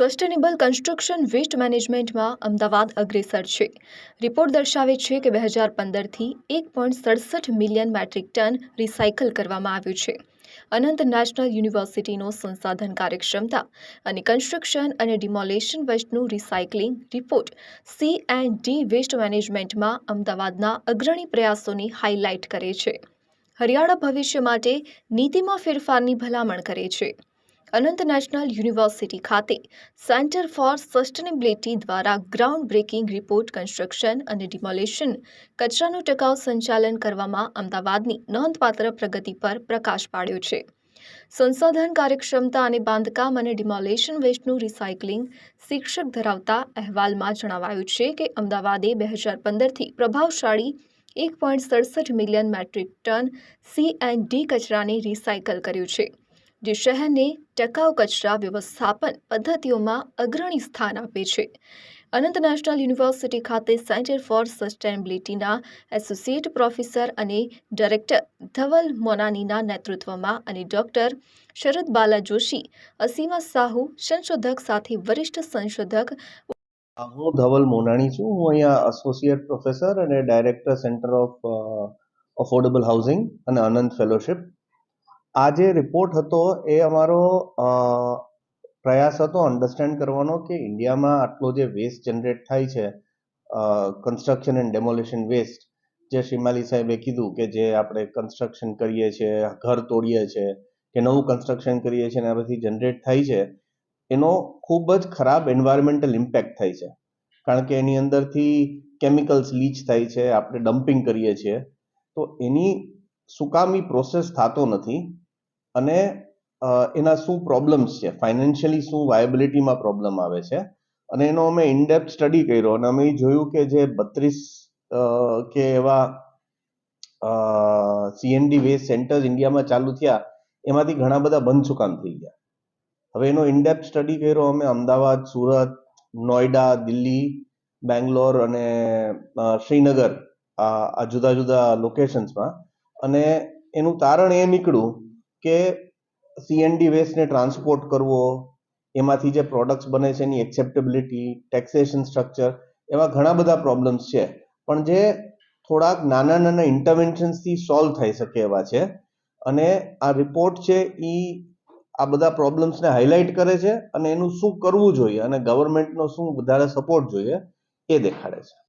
Sustainable construction waste મેનેજમેન્ટમાં અમદાવાદ અગ્રેસર છે. રિપોર્ટ દર્શાવે છે કે બે હજાર પંદરથી એક પોઈન્ટ સડસઠ મિલિયન મેટ્રિક ટન રિસાયકલ કરવામાં આવ્યું છે. અનંત નેશનલ યુનિવર્સિટીનો સંસાધન કાર્યક્ષમતા અને કન્સ્ટ્રક્શન અને demolition વેસ્ટનું recycling report C and D waste મેનેજમેન્ટમાં અમદાવાદના અગ્રણી પ્રયાસોની હાઇલાઇટ કરે છે. હરિયાળા ભવિષ્ય માટે નીતિમાં ફેરફારની ભલામણ કરે છે. અનંત નેશનલ યુનિવર્સિટી ખાતે સેન્ટર ફોર સસ્ટેનેબિલિટી દ્વારા ગ્રાઉન્ડ બ્રેકિંગ રિપોર્ટ કન્સ્ટ્રક્શન અને ડિમોલેશન કચરાનું ટકાઉ સંચાલન કરવામાં અમદાવાદની નોંધપાત્ર પ્રગતિ પર પ્રકાશ પાડ્યો છે. સંસાધન કાર્યક્ષમતા અને બાંધકામ અને ડિમોલેશન વેસ્ટનું રિસાયકલિંગ શીર્ષક ધરાવતા અહેવાલમાં જણાવાયું છે કે અમદાવાદે બે હજાર પંદરથી પ્રભાવશાળી એક પોઈન્ટ સડસઠ million metric tonne C and D કચરાને રિસાયકલ કર્યું છે. જે શહેરને ટકાઉ કચરા વ્યવસ્થાપન પદ્ધતિઓમાં અગ્રણી સ્થાન આપે છે. અનંત નેશનલ યુનિવર્સિટી ખાતે સેન્ટર ફોર સસ્ટેનેબિલિટીના એસોસિએટ પ્રોફેસર અને ડાયરેક્ટર ધવલ મોનાનીના નેતૃત્વમાં અને ડોક્ટર શરદ બાલા જોશી, અસીમા સાહુ, સંશોધક સાથે વરિષ્ઠ સંશોધક હું ધવલ મોનાણી છું. હું અહીંયા એસોસિએટ પ્રોફેસર અને director centre of affordable housing અને અનંત ફેલોશિપ આ જે રિપોર્ટ હતો એ અમારો પ્રયાસ હતો અન્ડરસ્ટેન્ડ કરવાનો કે ઇન્ડિયામાં આટલો જે વેસ્ટ જનરેટ થાય છે કન્સ્ટ્રક્શન એન્ડ ડેમોલિશન વેસ્ટ જે શિમાલી સાહેબે કીધું કે જે આપણે કન્સ્ટ્રક્શન કરીએ છીએ, ઘર તોડીએ છીએ, કે નવું કન્સ્ટ્રક્શન કરીએ છીએ અને પછી જનરેટ થાય છે, એનો ખૂબ જ ખરાબ એન્વાયરમેન્ટલ ઇમ્પેક્ટ થાય છે. કારણ કે એની અંદરથી કેમિકલ્સ લીચ થાય છે, આપણે ડમ્પિંગ કરીએ છીએ. તો એની સુકામી પ્રોસેસ થતો નથી. અને એના શું પ્રોબ્લેમ્સ છે? ફાઇનાન્શિયલી શું વાયબિલિટીમાં પ્રોબ્લેમ આવે છે? અને એનો અમે ઇનડેપ્થ સ્ટડી કર્યો અને અમે જોયું કે જે બત્રીસ કે એવા સીએનડી વેસ્ટ સેન્ટર્સ ઇન્ડિયામાં ચાલુ થયા, એમાંથી ઘણા બધા બંધ ચુકામ થઈ ગયા. હવે એનો ઇનડેપ્થ સ્ટડી કર્યો અમે, અમદાવાદ, સુરત, નોઈડા, દિલ્હી, બેંગ્લોર અને શ્રીનગર, આ જુદા જુદા લોકેશન્સમાં અને એનું તારણ એ નીકળ્યું કે સીએનડી વેસ્ટને ટ્રાન્સપોર્ટ કરવો, એમાંથી જે પ્રોડક્ટ્સ બને છે એની એક્સેપ્ટેબિલિટી ટેક્સેશન સ્ટ્રક્ચર એવા ઘણા બધા પ્રોબ્લેમ્સ છે. પણ જે થોડાક નાના નાના ઇન્ટરવેન્શન્સથી સોલ્વ થઈ શકે એવા છે. અને આ રિપોર્ટ છે એ આ બધા પ્રોબ્લેમ્સને હાઇલાઇટ કરે છે અને એનું શું કરવું જોઈએ અને ગવર્મેન્ટનો શું વધારે સપોર્ટ જોઈએ એ દેખાડે છે.